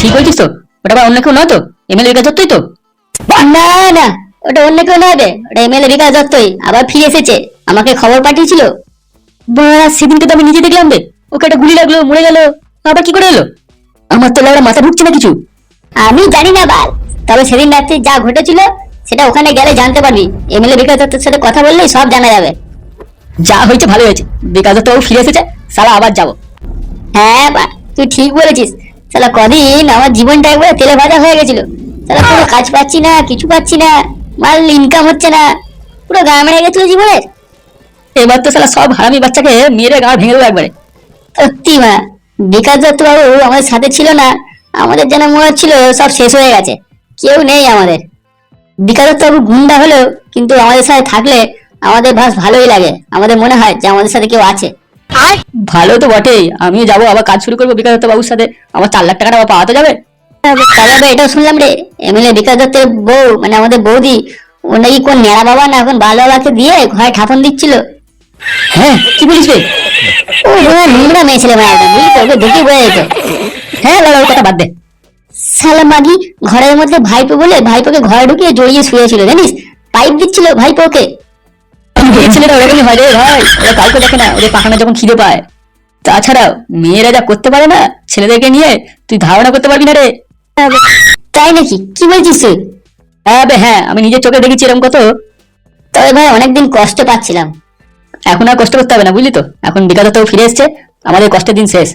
ঠিক বলছিস তো? ওটা আবার অন্য কেউ নয় তো? এমএলএ বিকাশ দত্তই তো? না না ওটা অন্য কেউ নয় বে। ওটা এমএলএ বিকাশ দত্তই আবার ফিরে এসেছে। আমাকে খবর পাঠিয়েছিল। বাড়া সেদিনকে তো আমি নিজে দেখলাম বে। ওকে একটা গুলি লাগল মরে গেল। আবার কি করে এলো আমার তো লাগা মাথা ঢুকছে না কিছু। আমি জানি না বাল। তবে সেদিন রাত্রে যা ঘটেছিল সেটা ওখানে গেলে জানতে পারবি। এমএলএ বিকাশ দত্তের সাথে কথা বললেই সব জানা যাবে। যা হয়েছে ভালো হয়েছে। বিকাশ দত্ত ফিরে এসেছে। সালা আবার যাব। হ্যাঁ বা তুই ঠিক বলেছিস। সালা কদিন আমার জীবনটা একবারে তেলে ভাজা হয়ে গেছিল। সালা কোনো কাজ পাচ্ছি না কিছু পাচ্ছি না মাল ইনকাম হচ্ছে না পুরো গা মেরে গেছিল জীবনের। এবার তো সালা সব হারামি বাচ্চাকে মেরে গা ভেঙে দেবো একবারে। সত্যি মা বিকাশ দত্ত বাবু আমাদের সাথে ছিল না আমাদের যেন মনে হচ্ছিল সব শেষ হয়ে গেছে কেউ নেই আমাদের। বিকাশ দত্ত বাবু গুন্ডা হলেও কিন্তু আমাদের সাথে থাকলে আমাদের ভাস ভালোই লাগে আমাদের মনে হয় যে আমাদের সাথে কেউ আছে। ভালো তো বটেই। আমিও যাব আবার কাজ শুরু করব বিকাশ দত্ত বাবুর সাথে। আমার চার লাখ টাকাটা পাওয়া তো যাবে। আবার এটাও শুনলাম রে। এমএলএ বিকাশ দত্তের বউ মানে আমাদের বৌদি ও নাকি কোন নেড়া বাবা না এখন বাল বাবাকে দিয়ে ঘরে ঠাপন দিচ্ছিল। হ্যাঁ কি বলিস রে? ও হ্যাঁ নোংরা মেয়ে ছেলে মানে একদম বুঝলি তো ওকে দেখে বোঝা যেত। হ্যাঁ কথা বাদ দে। সালা মাগি ঘরের মধ্যে ভাইপো বলে ভাইপোকে ঘরে ঢুকিয়ে জড়িয়ে শুয়েছিল জানিস? পাইপ দিচ্ছিল ভাইপোকে। এই ছেলেটা ওরকমই হয় রে ভাই ওরা কাউকে দেখে না ওদের পাখানা যখন খিদে পায়। তাছাড়াও মেয়েরা যা করতে পারে না ছেলেদেরকে নিয়ে তুই ধারণা করতে পারবি না রে। তাই নাকি? কি বলছিস তুই? হ্যাঁ বে হ্যাঁ আমি নিজের চোখে দেখেছি এরকম কত। তবে ভাই অনেকদিন কষ্ট পাচ্ছিলাম। এখন আর কষ্ট করতে হবে না বুঝলি তো? এখন বিকাশ দত্ত ফিরে এসছে আমাদের কষ্টের দিন শেষ।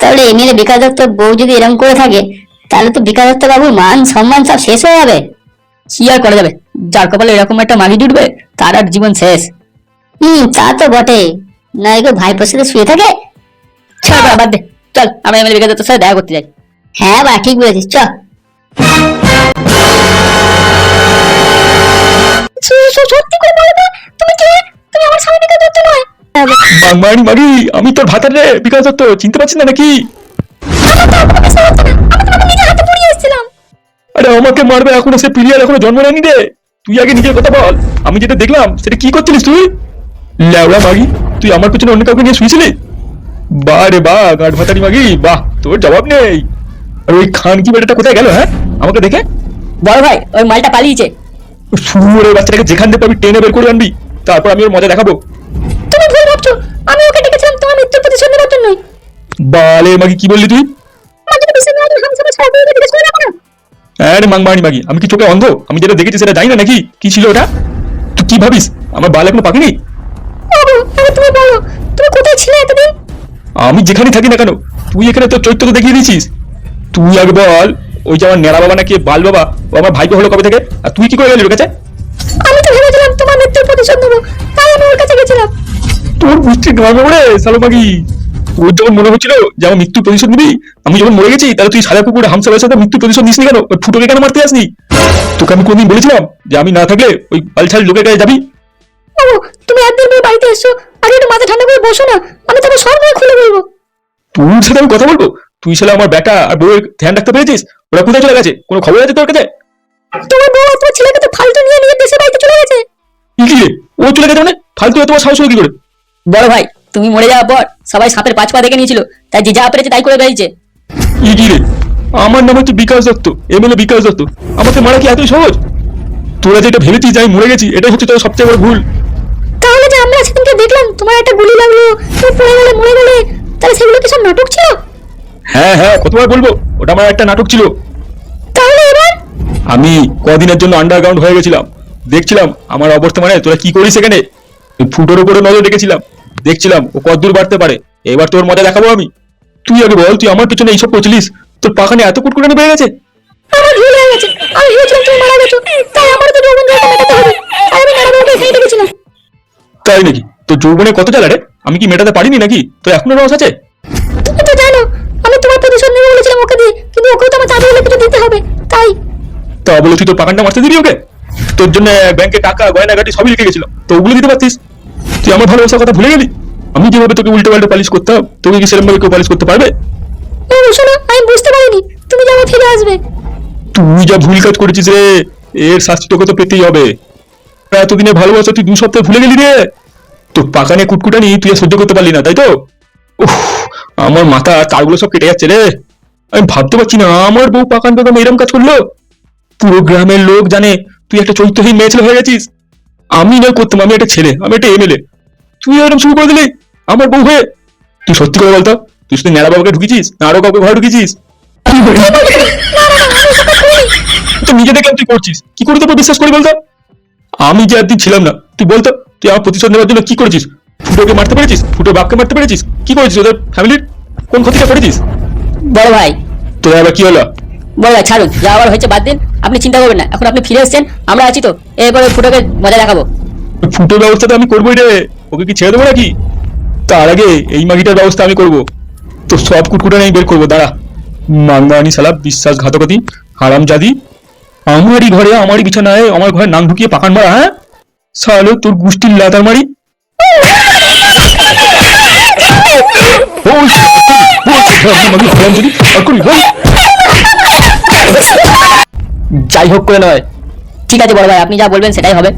তাহলে এমএলএ বিকাশ দত্ত বউ যদি এরকম করে থাকে তাহলে তো বিকাশ দত্ত বাবুর মান সম্মান সব শেষ হয়ে যাবে। কি আর করা যাবে? যার কপালে এরকম একটা মাগি জুটবে তার আর জীবন শেষ। হুম তা তো বটে না এগো ভাইপোর সাথে শুয়ে থাকে? বাবা, বাদ দে। চল আমরা এমএলএ বিকাশ দত্তের সাথে দেখা করতে যাই। হ্যাঁ বা ঠিক বলেছিস চ। সত্যি করে বলবে তুমি কে? তুমি আমার স্বামী বিকাশ দত্ত নয়। বাংমানি মাগি আমি তোর ভাতার রে বিকাশ দত্ত চিনতে পারছিস না নাকি? আরে আমাকে মারবে এখনও সে পিরিয়ার এখনও জন্ম নেয়নি রে। তুই আগে নিজের কথা বল। আমি যেটা দেখলাম সেটা কি করছিলিস তুই? ল্যাওড়া মাগি তুই আমার পেছনে অন্য কাউকে নিয়ে শুয়েছিলি? বাহ রে বাহ গাঁট ভাতারি মাগি বাহ তোর জবাব নেই। আর ওই খান কি বেটাটা কোথায় গেল হ্যাঁ? আমাকে দেখে? বড় ভাই ওই মালটা পালিয়েছে। শুয়োরের বাচ্চাটাকে যেখান থেকে পাবি টেনে বের করে আনবি। তারপর আমি ওর মজা দেখাবো। তুমি ভুল ভাবছ। আমি ওকে ডেকেছিলাম তোমার মৃত্যুর প্রতিশোধ নেওয়ার জন্যই। বালে মাগি কি বললি তুই? না হয় তুমি হামসাফার ছাড়া জিজ্ঞেস করে না। হ্যাঁ রে মাংমানি মাগি আমি কি চোখে অন্ধ? আমি যেটা দেখেছি সেটা জানি না নাকি? কি ছিল ওটা? তুই কি ভাবিস? আমার বাল এখনও পাকেনি? আরে তুমি বলো তুমি কোথায় ছিলে এতদিন? আমি যেখানে থাকি না কেন তুই এখানে তোর চৈত্র তো দেখিয়ে দিয়েছিস। তুই আগে বল ওই যে আমার নেড়া বাবা নাকি বাল বাবা ও আমার ভাইকে হলো কবে থেকে? আর তুই কি করে গেলি ওর কাছে? আমি তো ভেবেছিলাম তোমার মৃত্যুর প্রতিশোধ নেব তাই আমি ওর কাছে গেছিলাম। তোর বুঝছি গ্রামে ওরে সালো মাগি। তোর যখন মনে হচ্ছিল যে আমার মৃত্যুর প্রতিশোধ নিবি আমি যখন মরে গেছি তাহলে তুই সারা পুকুরে হামসাবের সাথে মৃত্যুর প্রতিশোধ নিসনি কেন? ওই ফুটোকে কেন মারতে আসনি তোকে আমি কোনদিন বলেছিলাম যে আমি না থাকলে ওই পালছাল লোকের কাছে যাবি? বাবু তুমি একদিন পরে বাড়িতে এসছো আগে একটু মাথা ঠান্ডা করে বসো না আমি তোমার সব নয় খুলে বলব। তোর সাথে আমি কথা বলব? তুই ছেলে আমার বেটা আর বউয়ের ধ্যান রাখতে পেরেছিস? ওরা কোথায় চলে গেছে? কোনো খবর আছে তোর কাছে? তোমার বউ আর তোমার ছেলেকে তো ফালতু নিয়ে নিয়ে দেশে বাড়িতে চলে গেছে। কি কি ও চলে গেছে মানে? ফালতু এত বড় সাহস হলো কি করে? বড় ভাই তুমি মরে যাওয়ার পর সবাই সাপের পাঁচ পা দেখে নিয়েছিল। তাই যে যা পেরেছে তাই করে বেরিয়েছে কি কি রে আমার নাম হচ্ছে বিকাশ দত্ত এমএলএ বিকাশ দত্ত। আমাকে মারা কি এতই সহজ? তোরা যেটা ভেবেছিস আমি মরে গেছি এটাই হচ্ছে তোর সবচেয়ে বড় ভুল। তাহলে যে আমরা সেদিনকে দেখলাম তোমার একটা গুলি লাগল তুমি পড়ে গেলে মরে গেলে তাহলে সেগুলো কি সব নাটক ছিল? হ্যাঁ হ্যাঁ কতবার বলব ওটা আমার একটা নাটক ছিল। তাহলে এবার? আমি কদিনের জন্য আন্ডারগ্রাউন্ড হয়ে গেছিলাম। দেখছিলাম আমার অবস্থা মানে তোরা কি করিস এখানে? ফুটোর উপরে নজর রেখেছিলাম। দেখছিলাম ও কতদূর বাড়তে পারে। এবার তোর মজা দেখাবো আমি। তুই আগে বল তুই আমার পিছনে এইসব করছিলিস? তোর পাখানে এত কুটকুটানি পেয়ে গেছে? আমার ভুল হয়ে গেছে। আমি ভেবেছিলাম তুমি মারা গেছো। তাই আমার তো যৌবন ধরে মেটাতে হবে। তাই আমি নারায়ণকে এখানে ডেকেছিলাম তাই নাকি? তোর যৌবনে কত জ্বালা রে? আমি কি মেটাতে পারিনি নাকি? তো এখনও রস আছে? তুমি তো জানো আমি তোমার প্রতিশোধ নেব বলেছিলাম ওকে দিয়ে। কিন্তু ওকেও তো আমার চাঁদা হলে কিছু দিতে হবে। তাই। তা বলে তুই তোর পাকানটা মারতে দিবি ওকে? তোর জন্য ব্যাংকে টাকা গয়না গাটি সবই রেখে গেছিলাম। তো ওগুলো দিতে পারতিস? তুই আমার ভালোবাসার কথা ভুলে গেলি? আমি যেভাবে তোকে উল্টো পাল্টে পালিশ করতাম তোকে কি সেরকম ভাবে কেউ পালিশ করতে পারবে? শোনো আমি বুঝতে পারিনি। তুমি যখন ফিরে আসবে। তুই যা ভুল কাজ করেছিস রে এর শাস্তি তোকে তো পেতেই হবে। এতদিনে ভালোবাসা তুই দু সপ্তাহে ভুলে গেলি রে। তোর পাকানে কুটকুটানি তুই সহ্য করতে পারলি না তাই তো? আমার মাথা তারগুলো সব কেটে যাচ্ছে রে। আমি ভাবতে পারছি না আমার বউ পাকান বেগম এরকম কাজ করল। পুরো গ্রামের লোক জানে তুই একটা চরিত্রহীন মেয়ে ছেলে হয়ে গেছিস। আমি নয় করতাম আমি একটা ছেলে আমি একটা এমএলএ। তুই এরকম শুরু করে দিলি। আমার বউ হয়ে। তুই সত্যি করে বলতো তুই শুধু ন্যাড়া বাবাকে ঢুকিয়েছিস না আরও কাউকে ঘরে ঢুকিয়েছিস? তো নিজে দেখলাম তুই করছিস কি করে তোকে বিশ্বাস করি বলতো? আমি যে একদিন ছিলাম না তুই বলতো তুই আমার প্রতিশোধ নেওয়ার জন্য কি করেছিস? ফুটোকে মারতে পেরেছিস? ফুটো বাপকে মারতে পেরেছিস? কি করেছিস ওদের ফ্যামিলির? কোন ক্ষতিটা করেছিস? বড় ভাই। তোর আবার কি হলো? বড় ভাই ছাড়ুন যা আবার হয়েছে বাদ দিন আপনি চিন্তা করবেন না এখন আপনি ফিরে এসেছেন আমরা আছি তো এরপরে ফুটোকে মজা দেখাবো। ফুটোর ব্যবস্থা তো আমি করবোই রে ওকে কি ছেড়ে দেবো নাকি? তার আগে এই মাগিটার ব্যবস্থা আমি করব। তো সব কুটকুটা আমি বের করব, দাঁড়া। মাঙ্গানি সালা বিশ্বাসঘাতকতি হারাম জাদি আমারই ঘরে, আমারই বিছানায়, আমার ঘরে নাম ঢুকিয়ে পাকান মারা হ্যাঁ? সালো তোর গুষ্টির লাতার মারি। হারামজাদি। যাই হোক করে নয়। ঠিক আছে বড় ভাই, আপনি যা বলবেন সেটাই হবে।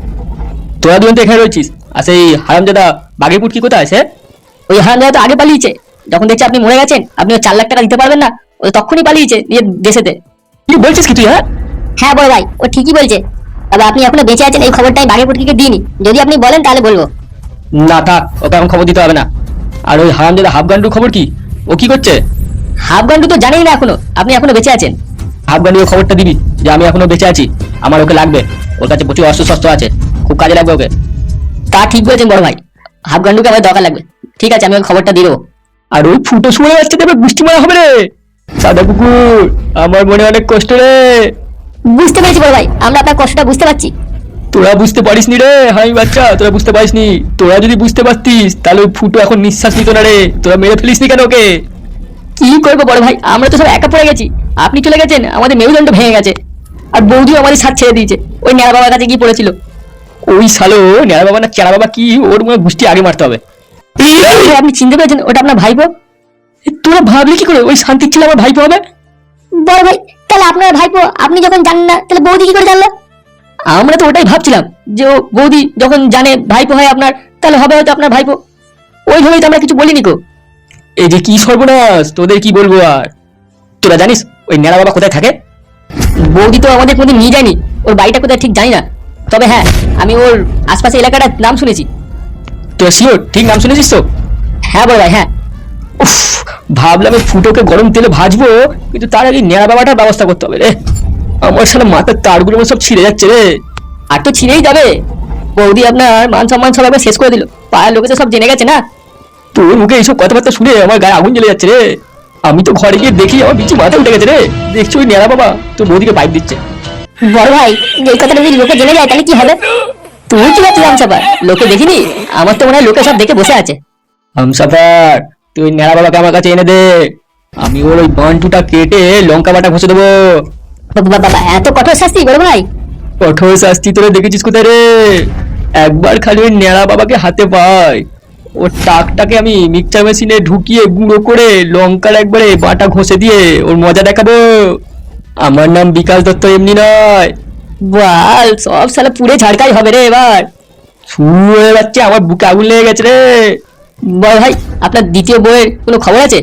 তোরা দুজন তো এখানে রয়েছিস, আর সেই হারামজাদা বাঘে পুটকি কোথায় আছে ওই হারামজাদা তো আগে পালিয়েছে। যখন দেখছে আপনি মরে গেছেন আপনি চার লাখ টাকা দিতে পারবেন না ও তখনই পালিয়েছে নিজের দেশেতে। কি বলছিস কি তুই হ্যাঁ? হ্যাঁ বড় ভাই ও ঠিকই বলছে। তবে আপনি এখনও বেঁচে আছেন এই খবরটা আমি বাঘে পুটকিকে দিইনি। যদি আপনি বলেন তাহলে বলব। না থাক ওকে এখন খবর দিতে হবে না। আর ওই হারামজাদা হাফগান্ডুর খবর কি? ও কি করছে? হাফ হাফগান্ডু তো জানেই না এখনও আপনি এখনও বেঁচে আছেন। হাফগান্ডুর খবরটা দিবি যে আমি এখনও বেঁচে আছি আমার ওকে লাগবে। ওর কাছে প্রচুর অস্ত্র শস্ত্র আছে খুব কাজে লাগবে ওকে। তা ঠিক বলেছেন বড় ভাই হাফগান্ডুকে আমার দরকার লাগবে। ঠিক আছে আমি ওই খবরটা দিয়ে দেবো। আর ওই ফুটো শুয়ে যাচ্ছে তবে গুষ্টি মারা হবে রে। সাদা কুকুর আমার মনে অনেক কষ্ট রে। বুঝতে পেরেছি বড় ভাই আমরা আপনার কষ্টটা বুঝতে পারছি। তোরা বুঝতে পারিস নি রে হাই বাচ্চা তোরা বুঝতে পারিস নি। তোরা যদি বুঝতে পারতিস তাহলে ওই ফুটো এখন নিঃশ্বাস নিত না রে। তোরা মেরে ফেলিস নি কেন ওকে? কি করব বড় ভাই আমরা তো সব একা পড়ে গেছি। আপনি চলে গেছেন আমাদের মেরুদণ্ড ভেঙে গেছে। আর বৌদিও আমাদের সাথ ছেড়ে দিয়েছে। ওই ন্যাড়া বাবার কাছে গিয়ে পড়েছিল। ওই সালো নেড়া বাবা না চেড়া বাবা কি ওর মনে গুষ্টি আগে মারতে হবে। আপনি চিনতে পেরেছেন ওটা আপনার ভাইপো? তোরা ভাবলি কি করে? ওই শান্তির ছিল আমার ভাইপো হবে? বড় ভাই তাহলে আপনার ভাইপো আপনি যখন জানেন না তাহলে বৌদি কি করে জানলো? আমরা তো ওটাই ভাবছিলাম যে ও বৌদি যখন জানে ভাইপো হয় আপনার তাহলে হবে হয়তো আপনার ভাইপো। ওইভাবেই তো আমরা কিছু বলিনি গো। এই যে কি সর্বনাশ তোদের কি বলব আর? তোরা জানিস ওই নেড়া বাবা কোথায় থাকে? বৌদি তো আমাদের কোনোদিন নিয়ে যায়নি ওর বাড়িটা কোথায় ঠিক জানি না। তবে হ্যাঁ আমি ওর আশপাশে এলাকাটার নাম শুনেছি। তোরা শিওর ঠিক নাম শুনেছিস তো? হ্যাঁ বড় ভাই হ্যাঁ। উফ, ভাবলাম এই ফুটোকে গরম তেলে ভাজবো, কিন্তু তার আগে নেড়া বাবাটার ব্যবস্থা করতে হবে রে। আমার সালা মাথার তারগুলো সব ছিঁড়ে যাচ্ছে রে। আর তো ছিঁড়েই যাবে। বৌদি আপনার মান সম্মান সব একবার শেষ করে দিল। পাড়ার লোকে তো সব জেনে গেছে না? তোর মুখে এইসব কথাবার্তা শুনে আমার গায়ে আগুন জ্বলে যাচ্ছে রে। আমি তো ঘরে গিয়ে দেখি আমার বিচু মাথা উঠে গেছে রে। দেখছি ওই নেড়া বাবা তোর বৌদিকে পাইপ দিচ্ছে। বড় ভাই, এই কথাটা যদি লোকে জেনে যায়, তাহলে কি হবে? তুই কি ভাবছিস আমসাপা লোকে দেখিনি? আমার তো মনে হয় লোকে সব দেখে বসে আছে। হামসাফার তুই নেড়া বাবাকে আমার কাছে এনে দে। আমি ওর ওই বান্টুটা কেটে লঙ্কা বাটা ঘষে দেবো। বাবা বাবা এত কঠোর শাস্তি বড় ভাই। কঠোর শাস্তি তোরে দেখেছিস কোথায় রে? একবার খালি ওই নেড়া বাবাকে হাতে পাই ওর টাকটাকে আমি মিক্সচার মেশিনে ঢুকিয়ে গুঁড়ো করে লঙ্কার একবারে বাটা ঘষে দিয়ে ওর মজা দেখাবো। আমার নাম বিকাশ দত্ত এমনি নয়। বল সব সালা পুরে ঝাড়কাই হবে রে এবার। শুরু হয়ে যাচ্ছে আমার বুকে আগুন লেগে গেছে রে। বল ভাই আপনার দ্বিতীয় বইয়ের কোনো খবর আছে?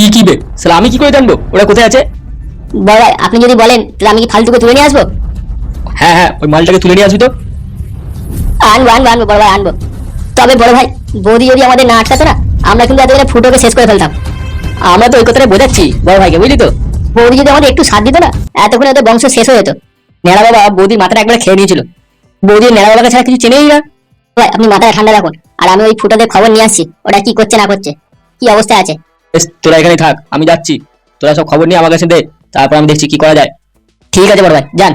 ই কি বে? সালা আমি কি করে জানব? ওরা কোথায় আছে? বড় ভাই আপনি যদি বলেন তাহলে আমি কি ফালতুকে তুলে নিয়ে আসব? হ্যাঁ হ্যাঁ ওই মালটাকে তুলে নিয়ে আসবি তো। আনব আনব আনব বড় ভাই আনব। তবে বড় ভাই বৌদি যদি আমাদের না আটকাতো না আমরা কিন্তু এতক্ষণে ফুটোকে শেষ করে ফেলতাম। আমরা তো ওই কথাটা বোঝাচ্ছি বড় ভাইকে বুঝলি তো? বৌদি যদি আমাদের একটু সাথ দিত না এতক্ষণে ওদের বংশ শেষ হয়ে যেত। নেড়া বাবা বৌদির মাথাটা একবার খেয়ে নিয়েছিল। বৌদি নেড়া বাবাকে ছাড়া কিছু চেনেই না। আপনি মাথাটা ঠান্ডা রাখুন। আর আমি ওই ফুটোদের খবর নিয়ে আসছি। ওটা কি করছে না করছে? কি অবস্থায় আছে? তোরা এখানে থাক আমি যাচ্ছি। তোরা সব খবর নিয়ে আমার কাছে দে তারপর আমি দেখছি কি করা যায়। ঠিক আছে বড় ভাই যান।